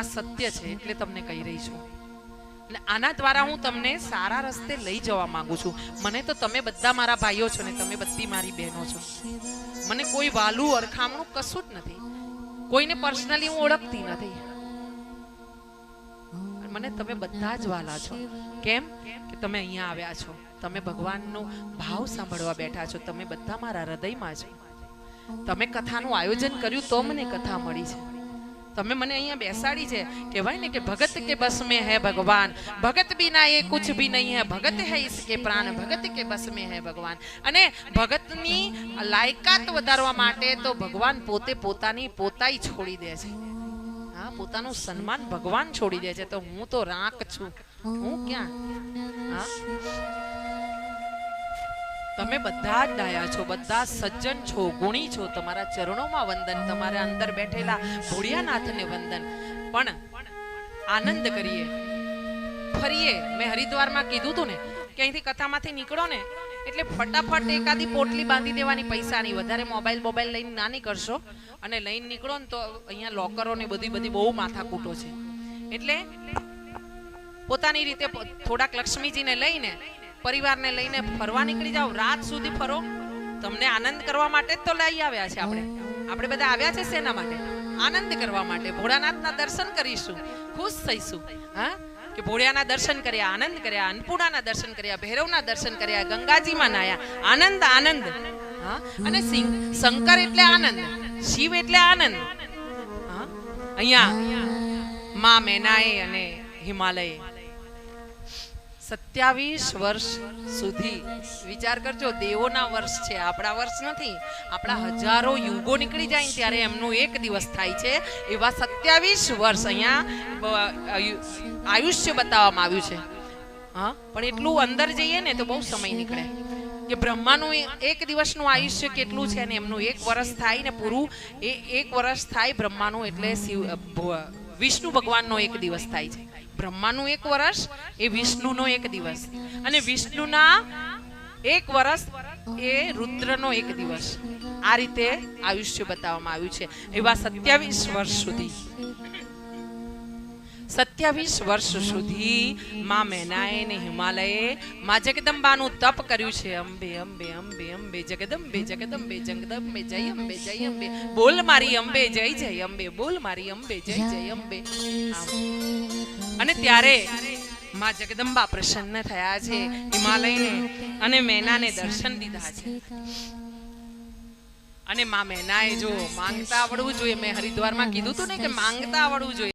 આ સત્ય છે એટલે તમને કહી રહી છું. અને આના દ્વારા હું તમને સારા રસ્તે લઈ જવા માંગુ છું. મને તો તમે બધા મારા ભાઈઓ છો ને તમે બધી મારી બહેનો છો. મને કોઈ વાલું અરખામણું કશું જ નથી. કોઈને પર્સનલી હું ઓળખતી નથી. મને તમે બધા જ વાલા છો. કેમ? કે તમે અહીંયા આવ્યા છો. તમે ભગવાનનો ભાવ સાંભળવા બેઠા છો. તમે બધા મારા હૃદયમાં છો. તમે કથાનું આયોજન કર્યું તો મને કથા મળી છે. તમે મને અહીંયા બેસાડી છે. કહેવાય ને કે ભગત કે બસ મેં હે ભગવાન. ભગત બિના એ કુછ ભી નહીં હે. ભગત હે ઇસકે પ્રાણ. ભગત કે બસ મેં હે ભગવાન. અને ભગતની લાયકાત વધારવા માટે તો ભગવાન પોતે પોતાની પોતાઈ છોડી દે છે. હા, પોતાનું સન્માન ભગવાન છોડી દે છે. તો હું તો રાંક છું. હું ક્યાં? હા? તમે બધા જ ડાયા છો, બધા સજ્જન છો, ગુણી છો, તમારા ચરણોમાં વંદન, તમારા અંદર બેઠેલા ભોળિયાનાથને વંદન. પણ આનંદ કરીએ. ફરીએ, મેં હરિદ્વારમાં કીધું હતું ને કે અહીંથી કથામાંથી નીકળો ને, એટલે ફટાફટ એકાદી પોટલી બાંધી દેવાની પૈસાની. વધારે મોબાઈલ મોબાઈલ લઈને ના નીકળશો. અને લઈને નીકળો ને તો અહીંયા લોકરો ને બધી બધી બહુ માથાકૂટો છે. એટલે પોતાની રીતે થોડાક લક્ષ્મીજીને લઈને પરિવારને લઈને ફરવા નીકળી જાઓ, રાત સુધી ફરો. તમને આનંદ કરવા માટે જ તો લઈ આવ્યા છે આપણે. આપણે બધા આવ્યા છે શેના માટે? આનંદ કરવા માટે. ભોળાનાથના દર્શન કરીશું. ખુશ થઈશું. હા? કે ભોળિયાના દર્શન કર્યા, આનંદ કર્યા, અન્નપૂર્ણાના દર્શન કર્યા, ભૈરવના દર્શન કર્યા, ગંગાજીમાં નાયા. આનંદ આનંદ. હા? અને સિંહ, શંકર એટલે આનંદ. શિવ એટલે આનંદ. હા? અહીંયા મા મેનાએ અને હિમાલયે સત્યાવીસ વર્ષ સુધી. વિચાર કરજો, દેવોના વર્ષ છે, આપણા વર્ષ નથી. આપણા હજારો યુગો નીકળી જાય ત્યારે એમનું એક દિવસ થાય છે. એવા સત્યાવીસ વર્ષ અહીંયા આયુષ્ય બતાવવામાં આવ્યું છે. હા, પણ એટલું અંદર જઈએ ને તો બહુ સમય નીકળે. કે બ્રહ્માનું એક દિવસનું આયુષ્ય કેટલું છે ને એમનું એક વર્ષ થાય ને પૂરું, એ એક વર્ષ થાય બ્રહ્માનું એટલે શિવ વિષ્ણુ ભગવાનનો એક દિવસ થાય છે. બ્રહ્માનું એક વર્ષ એ વિષ્ણુનો એક દિવસ. અને વિષ્ણુના એક વર્ષ એ રુદ્રનો એક દિવસ. આ રીતે આયુષ્ય બતાવવામાં આવ્યું છે. એવા સત્યાવીસ વર્ષ સુધી. સત્યાવીસ વર્ષ સુધી માં મેનાએ ને હિમાલયે માં જગદંબાનું તપ કર્યું છે. અંબે અંબે અંબે અંબે, જગદંબે જગદંબે જગદંબે, જય અંબે જય અંબે. બોલ મારી અંબે, જય જય અંબે, બોલ મારી અંબે, જય જય અંબે. અને ત્યારે માં જગદંબા પ્રસન્ન થયા છે હિમાલયને અને મેનાને દર્શન દીધા છે. અને માં મેનાએ જો માંગતા આવડવું જોઈએ, મેં હરિદ્વારમાં કીધું હતું ને કે માંગતા આવડવું જોઈએ.